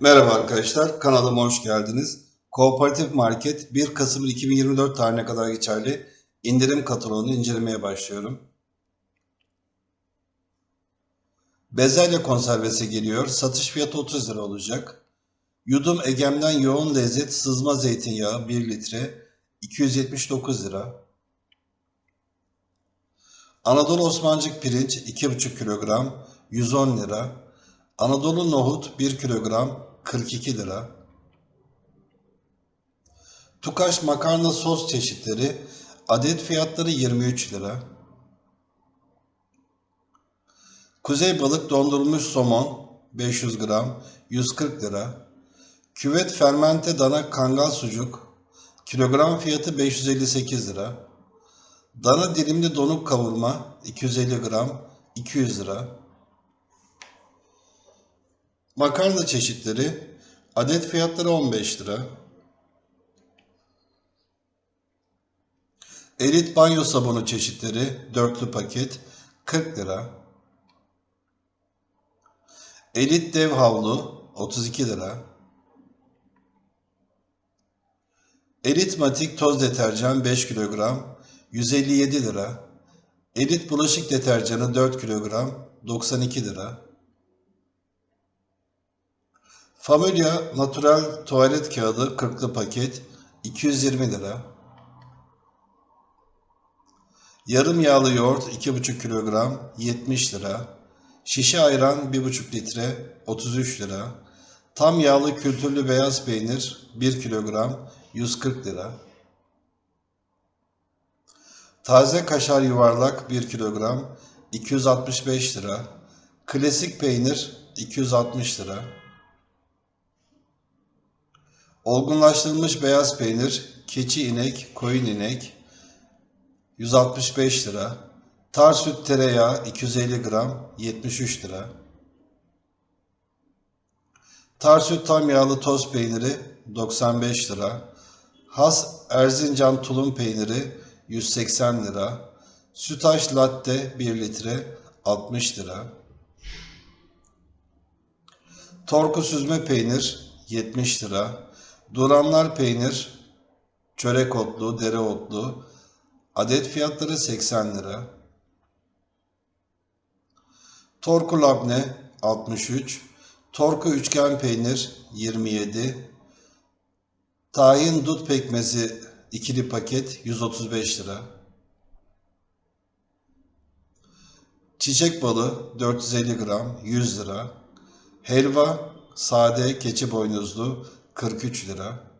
Merhaba arkadaşlar, kanalıma hoş geldiniz. Kooperatif Market 1 Kasım 2024 tarihine kadar geçerli indirim kataloğunu incelemeye başlıyorum. Bezelye konservesi geliyor. Satış fiyatı 30 lira olacak. Yudum Egem'den yoğun lezzet sızma zeytinyağı 1 litre 279 lira. Anadolu Osmancık pirinç 2,5 kilogram 110 lira. Anadolu nohut 1 kilogram 42 lira. Tukaş makarna sos çeşitleri adet fiyatları 23 lira. Kuzey balık dondurulmuş somon 500 gram 140 lira. Küvet fermente dana kangal sucuk kilogram fiyatı 558 lira. Dana dilimli donuk kavurma 250 gram 200 lira. Makarna çeşitleri adet fiyatları 15 lira. Elit banyo sabunu çeşitleri dörtlü paket 40 lira. Elit dev havlu 32 lira. Elit matik toz deterjan 5 kilogram 157 lira. Elit bulaşık deterjanı 4 kilogram 92 lira. Familya Natural tuvalet kağıdı 40'lı paket 220 lira. Yarım yağlı yoğurt 2,5 kilogram 70 lira. Şişe ayran 1,5 litre 33 lira. Tam yağlı kültürlü beyaz peynir 1 kilogram 140 lira. Taze kaşar yuvarlak 1 kilogram 265 lira. Klasik peynir 260 lira. Olgunlaştırılmış beyaz peynir, keçi inek, koyun inek 165 lira. Tar süt tereyağı 250 gram 73 lira. Tar süt tam yağlı toz peyniri 95 lira. Has Erzincan tulum peyniri 180 lira. Sütaş latte 1 litre 60 lira. Torku süzme peynir 70 lira. Duranlar peynir, çörek otlu, dereotlu, adet fiyatları 80 lira. Torku labne 63, Torku üçgen peynir 27, Tahin dut pekmezi ikili paket 135 lira. Çiçek balı 450 gram 100 lira. Helva sade keçi boynuzlu 43 lira.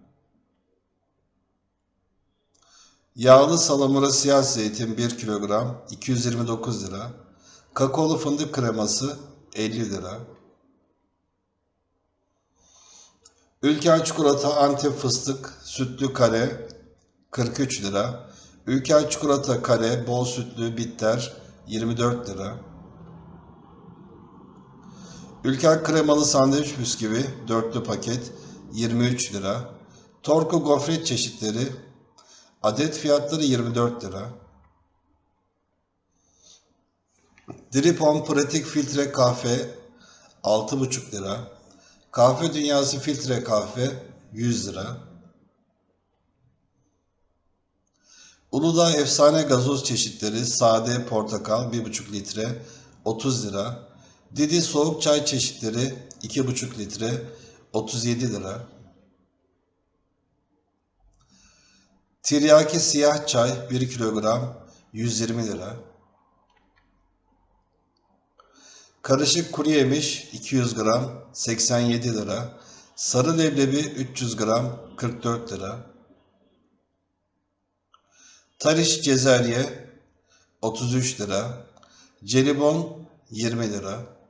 Yağlı salamura siyah zeytin 1 kilogram 229 lira. Kakaolu fındık kreması 50 lira. Ülker çikolata Antep fıstık sütlü kare 43 lira. Ülker çikolata kare bol sütlü bitter 24 lira. Ülker kremalı sandviç bisküvi dörtlü paket 23 lira. Torku gofret çeşitleri adet fiyatları 24 lira. Dripon pratik filtre kahve 6,5 lira. Kahve dünyası filtre kahve 100 lira. Uludağ efsane gazoz çeşitleri sade portakal 1,5 litre 30 lira. Didi soğuk çay çeşitleri 2,5 litre 37 lira. Tiryaki siyah çay 1 kilogram 120 lira. Karışık kuru yemiş 200 gram 87 lira. Sarı leblebi 300 gram 44 lira. Tariş cezerye 33 lira. Jelibon 20 lira.